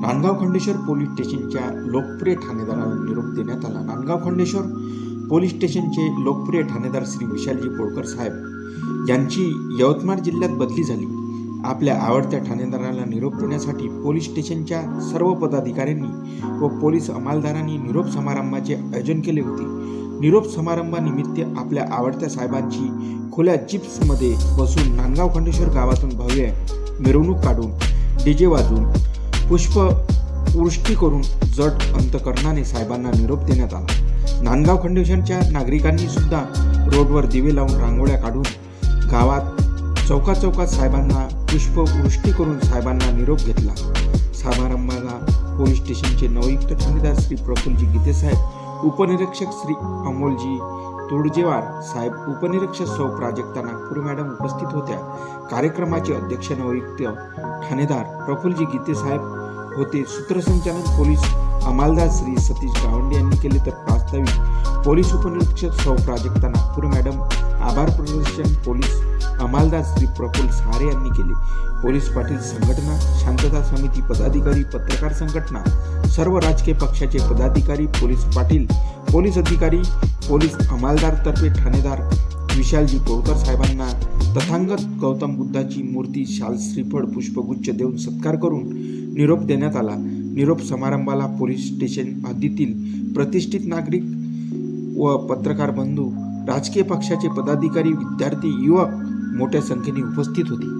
Nandgaon Khandeshwar police स्टेशनच्या लोकप्रिय ठाणेदाराला निरोप देण्यात आला. नांदगाव खंडेश्वर पोलीस स्टेशनचे लोकप्रिय ठाणेदार श्री विशालजी पोळकर साहेब यांची यवतमाळ जिल्ह्यात बदली झाली. आपल्या आवडत्या ठाणेदाराला निरोप देण्यासाठी पोलीस स्टेशनच्या सर्व पदाधिकाऱ्यांनी व पोलीस अंमलदारांनी निरोप समारंभाचे आयोजन केले होते. निरोप समारंभानिमित्त आपल्या आवडत्या साहेबांची खुल्या जिप्समध्ये बसून नांदगाव खंडेश्वर गावातून भव्य मिरवणूक काढून डीजे वाजून पुष्प वृष्टी करून जट अंतकरणाने साहेबांना निरोप देण्यात आला. नांदगाव खंडेश्वरच्या नागरिकांनी सुद्धा रोडवर दिवे लावून रांगोळ्या काढून गावात चौका चौकात साहेबांना पुष्प वृष्टी करून साहेबांना निरोप घेतला. समारंभाला पोलीस स्टेशनचे नवयुक्त ठाणेदार श्री प्रफुल्लजी गीतेसाहेब उपनिरीक्षक श्री अमोलजी तुळजेवार साहेब उपनिरीक्षक सौ प्राजक्ता नागपूर मॅडम उपस्थित होत्या. कार्यक्रमाचे अध्यक्ष नवयुक्त ठाणेदार प्रफुल्लजी गीतेसाहेब होते. सूत्रसंचालन पोलीस अंमलदार श्री सतीश गावंडे यांनी केले तर प्रास्ताविक पोलीस उपनिरीक्षक सौ प्राजक्ता नागपूर मॅडम आभार प्रदर्शन पोलीस अंमलदार श्री प्रफुल सहारे यांनी केले. पोलीस पाटील संघटना शांतता समिती पदाधिकारी पत्रकार संघटना सर्व राजकीय पक्षाचे पदाधिकारी पोलीस पाटील पोलीस अधिकारी पोलीस अमालदारतर्फे ठाणेदार विशालजी पोळकर साहेबांना तथांगत गौतम बुद्धाची मूर्ती शाल श्रीफळ पुष्पगुच्छ देऊन सत्कार करून निरोप देण्यात आला. निरोप समारंभाला पोलीस स्टेशन हद्दीतील प्रतिष्ठित नागरिक व पत्रकार बंधू राजकीय पक्षाचे पदाधिकारी विद्यार्थी युवक मोठ्या संख्येने उपस्थित होते.